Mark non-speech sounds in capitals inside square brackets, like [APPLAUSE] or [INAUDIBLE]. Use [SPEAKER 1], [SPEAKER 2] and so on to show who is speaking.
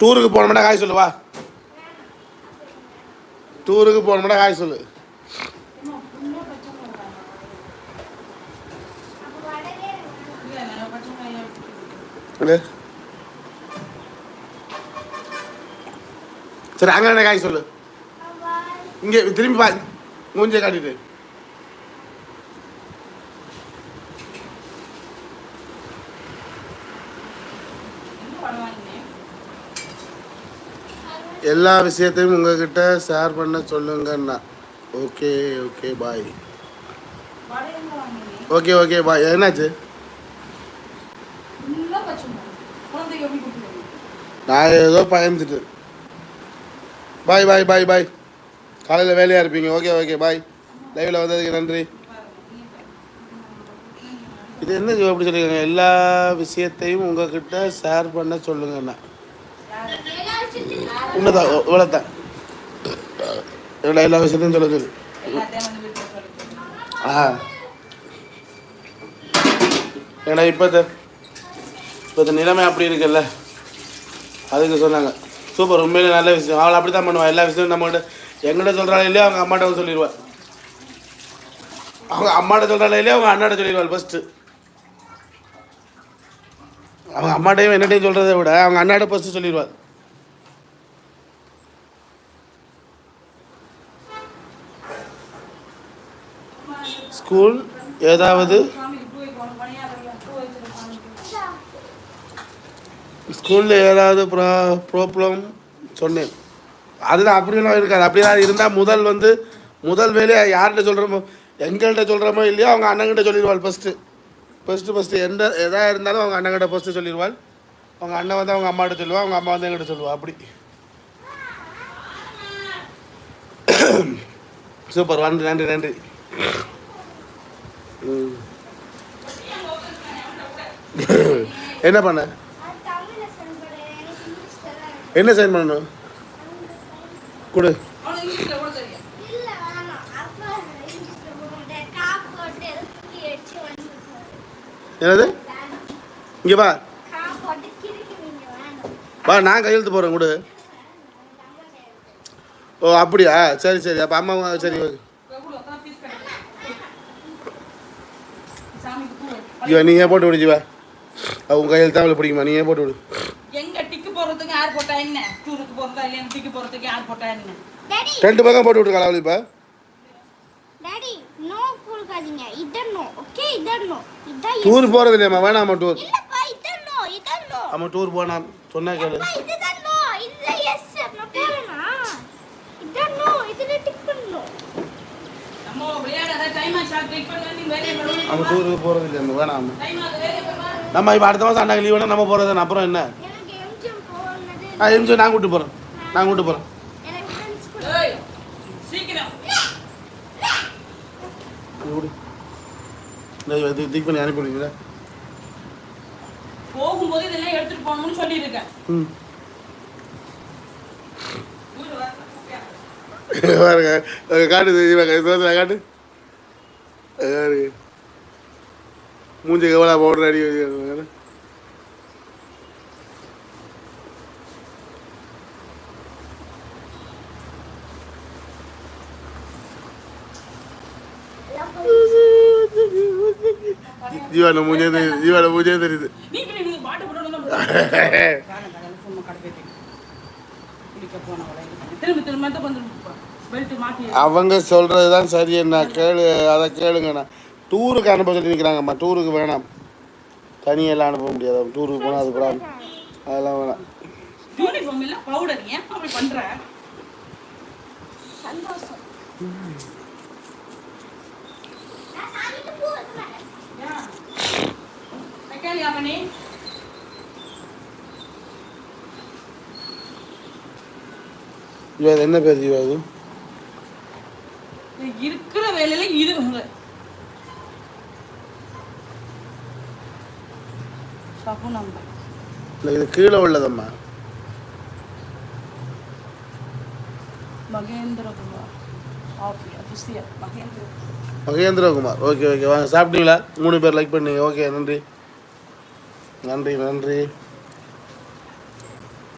[SPEAKER 1] டூருக்கு போனோம்னா காய் சொல்லு வா. டூருக்கு போனோம்னா காய் சொல்லு. சரி அங்கே என்ன காய் சொல்லு. இங்கே திரும்பி பா மூஞ்சியை காட்டிட்டு.
[SPEAKER 2] என்ன
[SPEAKER 1] எல்லா விஷயத்தையும் உங்ககிட்ட ஷேர் பண்ண சொல்லுங்கண்ணா okay okay bye okay okay bye என்னாச்சு? நான் ஏதோ பயந்துட்டு. பாய் பாய் பாய் பாய் காலையில் வேலையாக இருப்பீங்க. ஓகே ஓகே பாய் லைவில் வந்ததுக்கு நன்றி. இது என்ன எப்படி அப்படி சொல்லியிருக்காங்க? எல்லா விஷயத்தையும் உங்ககிட்ட ஷேர் பண்ண சொல்லுங்கண்ணா உன்னதான் இவ்வளோதான் இவ்வளோ எல்லா விஷயத்தையும் சொல்ல சொல்லு. ஆ. ஏன்னா இப்போ இப்போ இந்த நிலைமை அப்படி இருக்குல்ல. அதுக்கு சொன்னாங்க. சூப்பர் உண்மையிலே நல்ல விஷயம். அவளை அப்படி தான் பண்ணுவாள் எல்லா விஷயமும் நம்மகிட்ட எங்கிட்ட சொல்கிறாள் இல்லையோ அவங்க அம்மாட்ட வந்து சொல்லிடுவாள் அவங்க அம்மாட்ட சொல்கிறாள் இல்லையோ அவங்க அண்ணாட்ட சொல்லிடுவாள் ஃபஸ்ட்டு அவங்க அம்மாட்டையும் என்னட்டையும் சொல்கிறத விட அவங்க அண்ணாட்ட ஃபஸ்ட்டு சொல்லிடுவாள். ஸ்கூல் ஏதாவது? ஸ்கூலில் ஏதாவது ப்ரா ப்ராப்ளம்? சொன்னேன். அதுதான் அப்படிலாம் இருக்காது. அப்படிலாம் இருந்தால் முதல் வந்து முதல் வேலையை யார்கிட்ட சொல்கிறோமோ எங்கள்கிட்ட சொல்கிறோமோ இல்லையோ அவங்க அண்ணங்கிட்ட சொல்லிடுவாள் ஃபஸ்ட்டு ஃபஸ்ட்டு ஃபஸ்ட்டு எந்த எதாக இருந்தாலும் அவங்க அண்ணங்கிட்ட ஃபஸ்ட்டு சொல்லிடுவாள். அவங்க அண்ணன் வந்து அவங்க அம்மாட்ட சொல்லுவாள் அவங்க அம்மா வந்து எங்கிட்ட சொல்லுவா. அப்படி. [COUGHS] சூப்பர் நன்றி நன்றி நன்றி. என்ன பண்ண? என்ன சைன் பண்ணணும்? கொடு. என்னது? இங்கே வா. வா நான் கையெழுத்து போகிறேன் கொடு. ஓ அப்படியா? சரி சரி. அப்போ அம்மா சரி ஓகே ஜீவா நீயே போட்டு விடு ஜீவா அவங்க கையெழுத்து அவளை பிடிக்குமா? நீயே போட்டு விடு
[SPEAKER 2] எங்க டிக்கு போறதுக்கு யார் போட்டா என்ன? டூருக்கு போறதா இல்லையா? டிக்கு போறதுக்கு யார் போட்டா என்ன?
[SPEAKER 1] ரெண்டு பக்கம் போட்டு விட்டு கலாவளி இப்போ.
[SPEAKER 3] டாடி நோ கொடுக்காதீங்க. இதர்னோ ஓகே இதர்னோ இதான்
[SPEAKER 1] டூர் போகிறது இல்லையாம்மா? வேணாம்மா டூர்.
[SPEAKER 3] இல்லப்பா இதர்னோ இதர்னோ
[SPEAKER 1] அம்மா டூர் போனா சொன்னா கேளு.
[SPEAKER 3] இதுதான் நோ இதுல எஸ் நான் போறேனா? இதர்னோ இதுல டிக் பண்ணனும்
[SPEAKER 2] நம்ம
[SPEAKER 1] நம்ம டூருக்கு போகிறது வேணாம்
[SPEAKER 2] ஆகுது வேலையை பண்ணு
[SPEAKER 1] நம்ம இப்போ அடுத்த மாதம் அண்ணாக்கு லீவுனா நம்ம போகிறது அப்புறம் என்ன? ஆ எம்ஜி நான் கூட்டு போகிறேன் நான் கூட்டு போகிறேன்
[SPEAKER 3] எனக்கு ஃப்ரெண்ட்ஸ் கூட
[SPEAKER 2] ஏய் சீக்கிரம்.
[SPEAKER 1] திக் பண்ணி அனுப்பி விடுவீங்களா
[SPEAKER 2] போகும்போது இதெல்லாம் எடுத்துட்டு போகணும்னு சொல்லியிருக்கேன்.
[SPEAKER 1] பாருங்க. காட்டு அங்க பாருங்க. மூஞ்சி எவ்வளோ பவுடர் அடி. ஜீவான மூஞ்சே தெரியுது ஜீவான மூஞ்சே தெரியுது.
[SPEAKER 2] திரும்ப திரும்ப
[SPEAKER 1] அவங்க சொல்றது தான் சரி என்ன கேளு அதை கேளுங்கண்ணா. டூருக்கு அனுப்ப சொல்லி நிற்கிறாங்கம்மா டூருக்கு வேணாம். தனியெல்லாம் அனுப்ப முடியாது டூருக்கு போனால் அது கூட அதெல்லாம் வேணாம். இது என்ன பேர் இது
[SPEAKER 2] இருக்கிற வேலையில சகுனம்பா
[SPEAKER 1] இல்லை இது கீழே உள்ளதம்மா.
[SPEAKER 2] மகேந்திரகுமார்
[SPEAKER 1] மகேந்திரகுமார் ஓகே ஓகே வாங்க சாப்பிட்டீங்களா? மூணு பேர் லைக் பண்ணீங்க. ஓகே நன்றி. நன்றி நன்றி.